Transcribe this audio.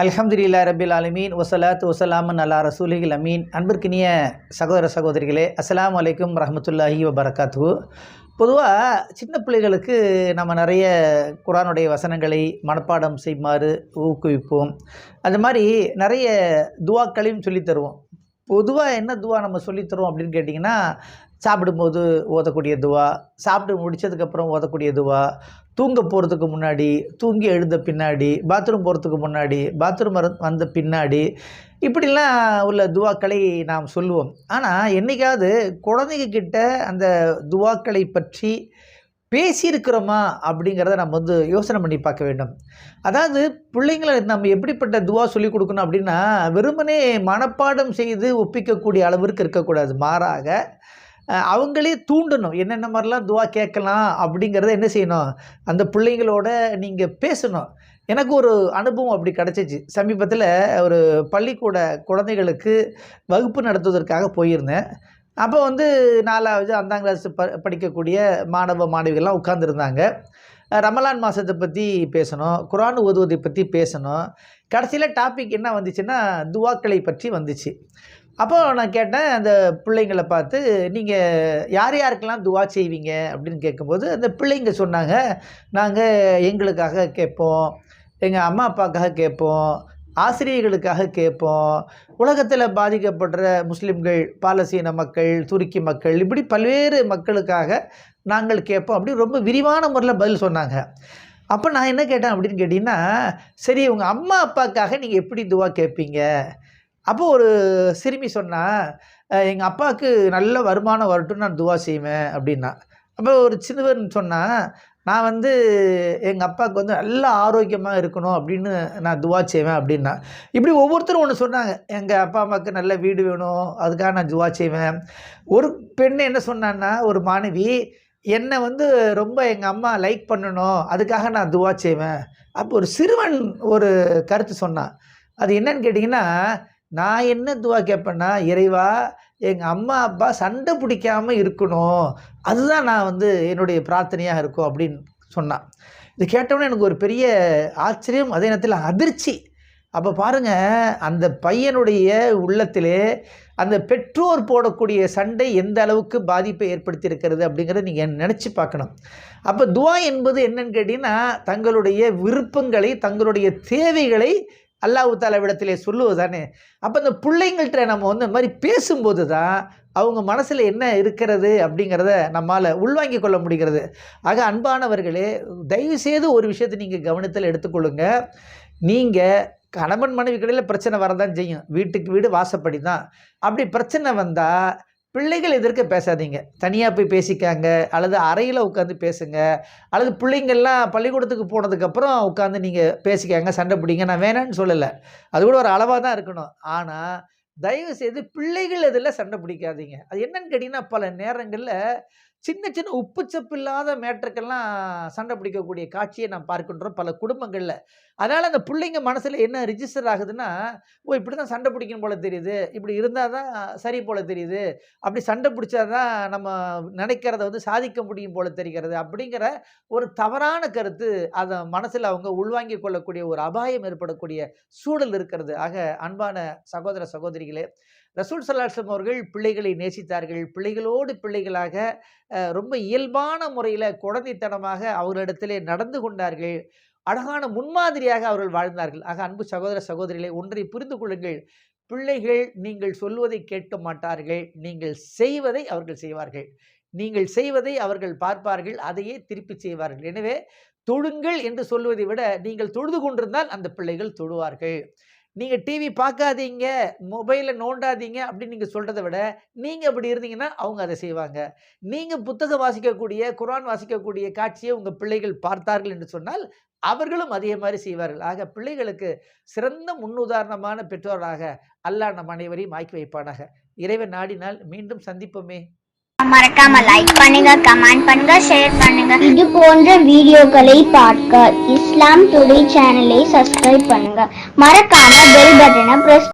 அல்ஹம்துலில்லா ரபில் ஆலமீன். வசலாத் வசலாமன் அல்லா ரசூலிகள் அமீன். அன்பிற்கினிய சகோதர சகோதரிகளே அஸ்ஸலாமு அலைக்கும் ரஹமத்துல்லாஹி வபரகாத்து பொதுவாக சின்ன பிள்ளைகளுக்கு நம்ம நிறைய குரானுடைய வசனங்களை மனப்பாடம் செய்யுமாறு ஊக்குவிப்போம். அது மாதிரி நிறைய துவாக்களையும் சொல்லித் தருவோம். பொதுவாக என்ன துவா நம்ம சொல்லித் தருவோம் அப்படின்னு கேட்டிங்கன்னா சாப்பிடும்போது ஓதக்கூடிய துவா சாப்பிட்டு முடிச்சதுக்கப்புறம் ஓதக்கூடிய துவா தூங்க போகிறதுக்கு முன்னாடி தூங்கி எழுந்த பின்னாடி பாத்ரூம் போகிறதுக்கு முன்னாடி பாத்ரூம் வந்த பின்னாடி இப்படிலாம் உள்ள துவாக்களை நாம் சொல்லுவோம். ஆனால் என்றைக்காவது குழந்தைங்கக்கிட்ட அந்த துவாக்களை பற்றி பேசியிருக்கிறோமா அப்படிங்கிறத நம்ம வந்து யோசனை பண்ணி பார்க்க வேண்டும். அதாவது பிள்ளைங்களை நம்ம எப்படிப்பட்ட துவா சொல்லிக் கொடுக்கணும் அப்படின்னா வெறுமனே மனப்பாடம் செய்து ஒப்பிக்கக்கூடிய அளவிற்கு இருக்கக்கூடாது. மாறாக அவங்களே தூண்டணும். என்னென்ன மாதிரிலாம் துவா கேட்கலாம் அப்படிங்கிறத என்ன செய்யணும்? அந்த பிள்ளைங்களோட நீங்கள் பேசணும். எனக்கு ஒரு அனுபவம் அப்படி கிடச்சிச்சு. சமீபத்தில் ஒரு பள்ளிக்கூட குழந்தைகளுக்கு வகுப்பு நடத்துவதற்காக போயிருந்தேன். அப்போ வந்து நாலாவது அந்தாம் கிளாஸ் ப படிக்கக்கூடிய மாணவ மாணவிகள்லாம் உட்காந்துருந்தாங்க ரமலான் மாதத்தை பற்றி பேசணும் குரான் ஓதுவதை பற்றி பேசணும். கடைசியில் டாபிக் என்ன வந்துச்சுன்னா துவாக்களை பற்றி வந்துச்சு. அப்போது நான் கேட்டேன் அந்த பிள்ளைங்களை பார்த்து நீங்கள் யார் யாருக்கெல்லாம் துவா செய்வீங்க? அப்படின்னு கேட்கும்போது அந்த பிள்ளைங்க சொன்னாங்க நாங்கள் எங்களுக்காக கேட்போம் எங்கள் அம்மா அப்பாக்காக கேட்போம் ஆசிரியர்களுக்காக கேட்போம் உலகத்தில் பாதிக்கப்படுற முஸ்லீம்கள் பாலஸ்தீன மக்கள் துருக்கி மக்கள் இப்படி பல்வேறு மக்களுக்காக நாங்கள் கேட்போம் அப்படின்னு ரொம்ப விரிவான முறையில் பதில் சொன்னாங்க. அப்போ நான் என்ன கேட்டேன் அப்படின்னு கேட்டிங்கன்னா சரி உங்கள் அம்மா அப்பாக்காக நீங்கள் எப்படி துவா கேட்பீங்க? அப்போ ஒரு சிறுமி சொன்னால் எங்கள் அப்பாவுக்கு நல்ல வருமானம் வரட்டும்னு நான் துவா செய்வேன் அப்படின்னா. அப்போ ஒரு சிறுவன் சொன்னான் நான் வந்து எங்கள் அப்பாவுக்கு வந்து நல்ல ஆரோக்கியமாக இருக்கணும் அப்படின்னு நான் துவா செய்வேன் அப்படின்னா. இப்படி ஒவ்வொருத்தரும் ஒன்று சொன்னாங்க. எங்கள் அப்பா அம்மாவுக்கு நல்ல வீடு வேணும் அதுக்காக நான் துவா செய்வேன். ஒரு பெண் என்ன சொன்னான்னா ஒரு மாணவி என்னை வந்து ரொம்ப எங்கள் அம்மா லைக் பண்ணணும் அதுக்காக நான் துவா செய்வேன். அப்போ ஒரு சிறுவன் ஒரு கருத்து சொன்னான் அது என்னன்னு கேட்டிங்கன்னா நான் என்ன துவா கேட்பேன்னா இறைவா எங்கள் அம்மா அப்பா சண்டை பிடிக்காமல் இருக்கணும். அதுதான் நான் வந்து என்னுடைய பிரார்த்தனையாக இருக்கும் அப்படின்னு சொன்னான் இது கேட்டவுடனே எனக்கு ஒரு பெரிய ஆச்சரியம் அதே நேரத்தில் அதிர்ச்சி. அப்போ பாருங்கள் அந்த பையனுடைய உள்ளத்திலே அந்த பெற்றோர் போடக்கூடிய சண்டை எந்த அளவுக்கு பாதிப்பை ஏற்படுத்தியிருக்கிறது அப்படிங்கிறத நீங்கள் நினச்சி பார்க்கணும். அப்போ துவா என்பது என்னன்னு கேட்டிங்கன்னா தங்களுடைய விருப்பங்களை தங்களுடைய தேவைகளை அல்லாஹு தாலாவிடத்திலே சொல்லுவது தானே அப்போ இந்த பிள்ளைங்கள்ட்ட நம்ம வந்து இந்த மாதிரி பேசும்போது தான் அவங்க மனசில் என்ன இருக்கிறது அப்படிங்கிறத நம்மால் உள்வாங்கிக் கொள்ள முடிகிறது. ஆக அன்பானவர்களே தயவுசெய்து ஒரு விஷயத்தை நீங்கள் கவனத்தில் எடுத்துக்கொள்ளுங்க. நீங்கள் கணவன் மனைவிகளில் பிரச்சனை வரதான் செய்யும். வீட்டுக்கு வீடு வாசப்படி தான் அப்படி பிரச்சனை வந்தால் பிள்ளைகள் எதிர்க்க பேசாதீங்க. தனியாக போய் பேசிக்காங்க அல்லது அறையில் உட்காந்து பேசுங்க அல்லது பிள்ளைங்கள்லாம் பள்ளிக்கூடத்துக்கு போனதுக்கப்புறம் உட்காந்து நீங்கள் பேசிக்காங்க சண்டை பிடிங்க நான் வேணான்னு சொல்லலை. அது கூட ஒரு அளவாக தான் இருக்கணும். ஆனால் தயவு செய்து பிள்ளைகள் இதில் சண்டை பிடிக்காதீங்க. அது என்னன்னு கேட்டிங்கன்னா பல நேரங்களில் சின்ன சின்ன உப்புச்சப்பு இல்லாத மேட்டருக்கெல்லாம் சண்டை பிடிக்கக்கூடிய காட்சியை நாம் பார்க்கின்றோம் பல குடும்பங்களில். அதனால் அந்த பிள்ளைங்க மனசில் என்ன ரிஜிஸ்டர் ஆகுதுன்னா ஓ இப்படி தான் சண்டை பிடிக்கணும் போல் தெரியுது. இப்படி இருந்தால் தான் சரி போல் தெரியுது. அப்படி சண்டை பிடிச்சா தான் நம்ம நினைக்கிறத வந்து சாதிக்க முடியும் போல் தெரிகிறது. அப்படிங்கிற ஒரு தவறான கருத்து அதை மனசில் அவங்க உள்வாங்கிக் கொள்ளக்கூடிய ஒரு அபாயம் ஏற்படக்கூடிய சூழல் இருக்கிறது. ஆக அன்பான சகோதர சகோதரிகளே ரசூல் சல்லாஸ்லம் அவர்கள் பிள்ளைகளை நேசித்தார்கள். பிள்ளைகளோடு பிள்ளைகளாக ரொம்ப இயல்பான முறையில் குழந்தைத்தனமாக அவர்களிடத்திலே நடந்து கொண்டார்கள். அழகான முன்மாதிரியாக அவர்கள் வாழ்ந்தார்கள். ஆக அன்பு சகோதர சகோதரிகளை ஒன்றை புரிந்து கொள்ளுங்கள். பிள்ளைகள் நீங்கள் சொல்வதை கேட்க மாட்டார்கள். நீங்கள் செய்வதை அவர்கள் செய்வார்கள். நீங்கள் செய்வதை அவர்கள் பார்ப்பார்கள். அதையே திருப்பி செய்வார்கள். எனவே தொழுங்கள் என்று சொல்வதை விட நீங்கள் தொழுது கொண்டிருந்தால் அந்த பிள்ளைகள் தொழுவார்கள். நீங்கள் டிவி பார்க்காதீங்க மொபைலை நோண்டாதீங்க அப்படின்னு நீங்கள் சொல்கிறத விட நீங்கள் அப்படி இருந்தீங்கன்னா அவங்க அதை செய்வாங்க. நீங்கள் புத்தகம் வாசிக்கக்கூடிய குரான் வாசிக்கக்கூடிய காட்சியை உங்கள் பிள்ளைகள் பார்த்தார்கள் என்று சொன்னால் அவர்களும் அதே மாதிரி செய்வார்கள். ஆக பிள்ளைகளுக்கு சிறந்த முன்னுதாரணமான பெற்றோராக அல்லாஹ் நம் அனைவரையும் ஆக்கி வைப்பானாக. இறைவன் நாடினால் மீண்டும் சந்திப்போமே. மறக்காம லைக் பண்ணுங்க கமெண்ட் பண்ணுங்க ஷேர் பண்ணுங்க. இது போன்ற வீடியோக்களை பார்க்க இஸ்லாம் டுடே சேனலை சப்ஸ்கிரைப் பண்ணுங்க. மறக்காம பெல் பட்டனை பிரஸ்